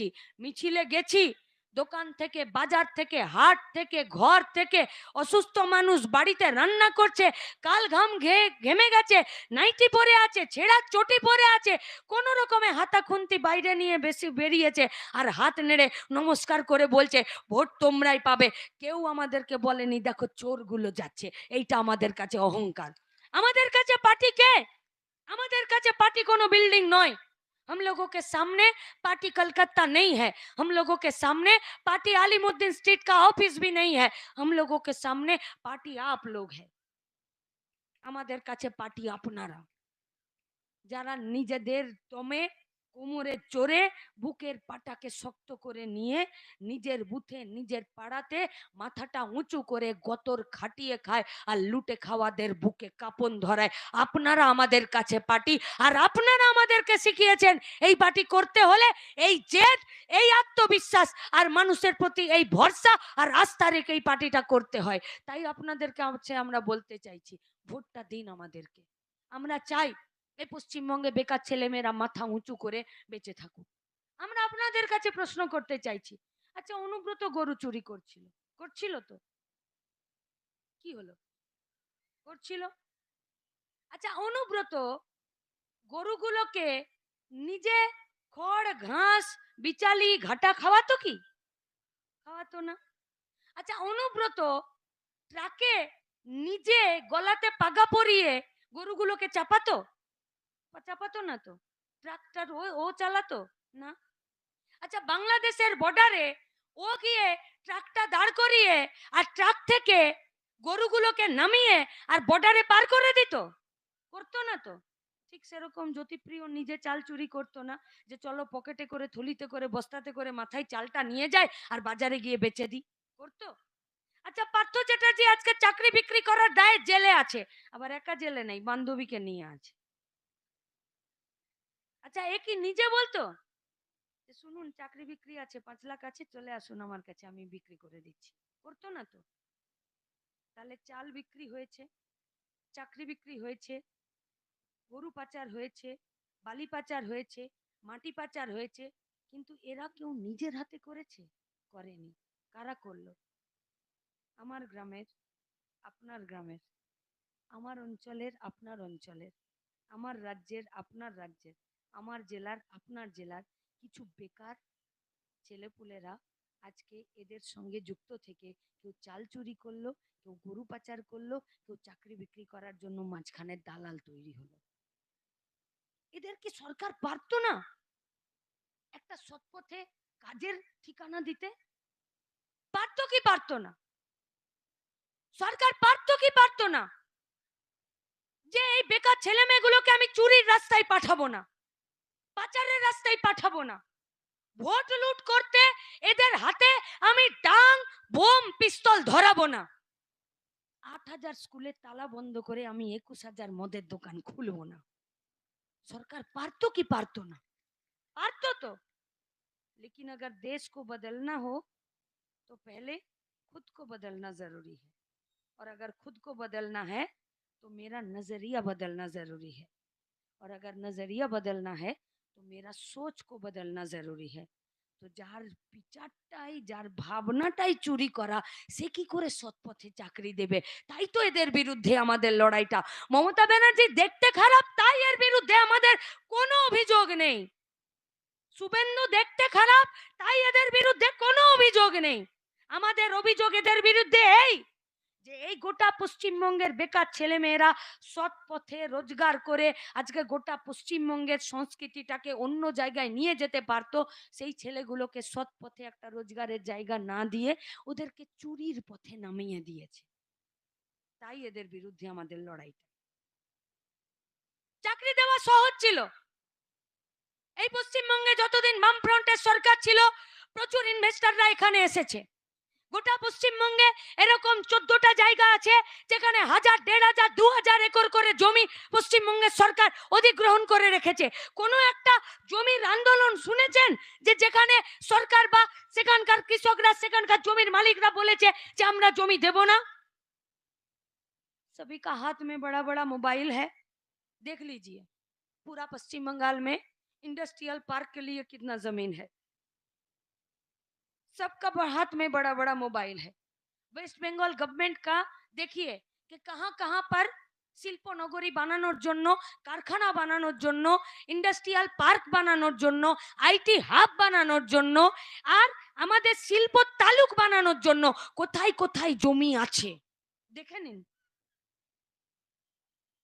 এসেছি মিছিলে গেছি, দোকান থেকে, বাজার থেকে, হাট থেকে, ঘর থেকে, অসুস্থ মানুষ বাড়িতে রান্না করছে, কাল ঘাম ঘে, ঘেমে গেছে, নাইটি পরে আছে, ছেঁড়া চটি পরে আছে, কোন রকমে হাতা খুন্তি বাইরে নিয়ে বেশি বেরিয়েছে আর হাত নেড়ে নমস্কার করে বলছে, ভোট তোমরাই পাবে। কেউ আমাদেরকে বলেনি, দেখো চোরগুলো যাচ্ছে, এইটা আমাদের কাছে অহংকার। আমাদের কাছে পার্টি কে? আমাদের কাছে পার্টি কোনো বিল্ডিং নয়। हम लोगों के सामने पार्टी कलकत्ता नहीं है हम लोगों के सामने पार्टी आलिमुद्दीन स्ट्रीट का ऑफिस भी नहीं है हम लोगों के सामने पार्टी आप लोग है আমাদের কাছে পার্টি আপনারা যারা নিজেদের দমে কোমরে চড়ে বুকের পাটাকে শক্ত করে নিয়ে নিজের বুথে, নিজের পাড়াতে মাথাটা উঁচু করে গতর খাটিয়ে খায় আর লুটে খাওয়াদের বুকে কাপন ধরায়। আপনারা আমাদের কাছে পার্টি আর আপনারা আমাদেরকে শিখিয়েছেন এই পার্টি করতে হলে এই জেদ, এই আত্মবিশ্বাস আর মানুষের প্রতি এই ভরসা আর আস্থা রেখে এই পার্টিটা করতে হয়। তাই আপনাদেরকে আমরা বলতে চাইছি, ভোটটা দিন আমাদেরকে। আমরা চাই এই পশ্চিমবঙ্গে বেকার ছেলেমেয়েরা মাথা উঁচু করে বেঁচে থাকুক। আমরা আপনাদের কাছে প্রশ্ন করতে চাইছি আচ্ছা অনুব্রত গরু চুরি করছিল করছিল তো? কি হলো? করছিল? আচ্ছা অনুব্রত গরুগুলোকে নিজে খড়, ঘাস, বিচালি, ঘাটা খাওয়াতো কি? খাওয়াতো না। আচ্ছা অনুব্রত ট্রাকে নিজে গলাতে পাগা পরিয়ে গরুগুলোকে চাপাতো? চাপাতো না তো? ট্রাক্টর ও ও চালাতো? না। আচ্ছা বাংলাদেশের বর্ডারে ও গিয়ে ট্রাকটা দাঁড় করিয়ে আর ট্রাক থেকে গরুগুলোকে নামিয়ে আর বর্ডারে পার করে দিত? করতো না তো? ঠিক সেরকম জ্যোতিপ্রিয় নিজে চাল চুরি করতো না যে চলো পকেটে করে, থলিতে করে, বস্তাতে করে মাথায় চালটা নিয়ে যায় আর বাজারে গিয়ে বেচে দিই। করতো? আচ্ছা পার্থ চ্যাটার্জি আজকে চাকরি বিক্রি করার দায়ে জেলে আছে। আবার একা জেলে নেই, বান্ধবীকে নিয়ে আছে। আচ্ছা এ কি নিজে বলতো? শুনুন, চাকরি বিক্রি আছে, পাঁচ লাখ আছে, চলে আসুন আমার কাছে, আমি বিক্রি করে দিচ্ছি। করতো না তো? তাহলে চাল বিক্রি হয়েছে, চাকরি বিক্রি হয়েছে, গরু পাচার হয়েছে, বালি পাচার হয়েছে, মাটি পাচার হয়েছে, কিন্তু এরা কেউ নিজের হাতে করেছে? করেনি। কারা করল? আমার গ্রামের, আপনার গ্রামের, আমার অঞ্চলের, আপনার অঞ্চলের, আমার রাজ্যের, আপনার রাজ্যের। আমার জেলার, আপনার জেলার কিছু বেকার ছেলেপুলেরা আজকে এদের সঙ্গে যুক্ত থেকে কেউ চাল চুরি করল, কেউ গরু পাচার করল, কেউ চাকরি বিক্রি করার জন্য মাঝখানে দালাল তৈরি হলো। এদের কি সরকার পারতো না একটা সৎপথে কাজের ঠিকানা দিতে? পারতো কি পারতো না? সরকার পারতো কি পারতো না? যে এই বেকার ছেলে মেয়েগুলোকে আমি চুরির রাস্তায় পাঠাবো না। পাচারের রাস্তায় পাঠাবো না ভোট লুট করতে এদের হাতে আমি ডাং বোম পিস্তল ধরাবো না আট হাজার স্কুলের তালা বন্ধ করে আমি একুশ হাজার মদের দোকান খুলবো না সরকার পারতো কি পারতো না পারতো তো लेकिन अगर देश को बदलना हो तो पहले खुद को बदलना जरूरी है और अगर खुद को बदलना है तो मेरा नजरिया बदलना जरूरी है और अगर नजरिया बदलना है মেয়েরা সোচ কো বদলনা জরুরি হ্যাঁ তো যার বিচারটাই যার ভাবনাটাই চুরি করা সে কি করে সৎপথে চাকরি দেবে তাই তো এদের বিরুদ্ধে আমাদের লড়াইটা মমতা ব্যানার্জি দেখতে খারাপ তাই এর বিরুদ্ধে আমাদের কোনো অভিযোগ নেই শুভেন্দু দেখতে খারাপ তাই এদের বিরুদ্ধে কোনো অভিযোগ নেই আমাদের অভিযোগ এদের বিরুদ্ধে এই যে এই গোটা পশ্চিমবঙ্গের বেকার ছেলেমেয়েরা সৎ পথে রোজগার করে আজকে গোটা পশ্চিমবঙ্গের সংস্কৃতিটাকে অন্য জায়গায় নিয়ে যেতে পারতো, সেই ছেলেগুলোকে সৎ পথে একটা রোজগারের জায়গা না দিয়ে ওদেরকে চুরির পথে নামিয়ে দিয়েছে। তাই এদের বিরুদ্ধে আমাদের লড়াইটা। চাকরি দেওয়া সহজ ছিল। এই পশ্চিমবঙ্গে যতদিন বামফ্রন্টের সরকার ছিল, প্রচুর ইনভেস্টাররা এখানে এসেছে। গোটা পশ্চিমবঙ্গে এরকম চোদ্দটা জায়গা আছে যেখানে হাজার দেড় হাজার দু হাজার একর করে জমি পশ্চিমবঙ্গের সরকার অধিগ্রহণ করে রেখেছে কোনো একটা জমির আন্দোলন শুনেছেন যে যেখানে সরকার বা সেখানকার কৃষকরা সেখানকার জমির মালিকরা বলেছে যে আমরা জমি দেব না सभी का हाथ में बड़ा बड़ा मोबाइल है देख लीजिए पूरा पश्चिम बंगाल में इंडस्ट्रियल पार्क के लिए कितना जमीन है सबका ब- हाथ में बड़ा बड़ा मोबाइल है वेस्ट বেঙ্গল গভর্নমেন্ট का देखिए कि कहाँ कहाँ पर শিল্প নগরী বানানোর জন্য কারখানা বানানোর জন্য ইন্ডাস্ট্রিয়াল পার্ক বানানোর জন্য আইটি হাব বানানোর জন্য আর আমাদের শিল্প তালুক বানানোর জন্য কোথায় কোথায় জমি আছে দেখে নিন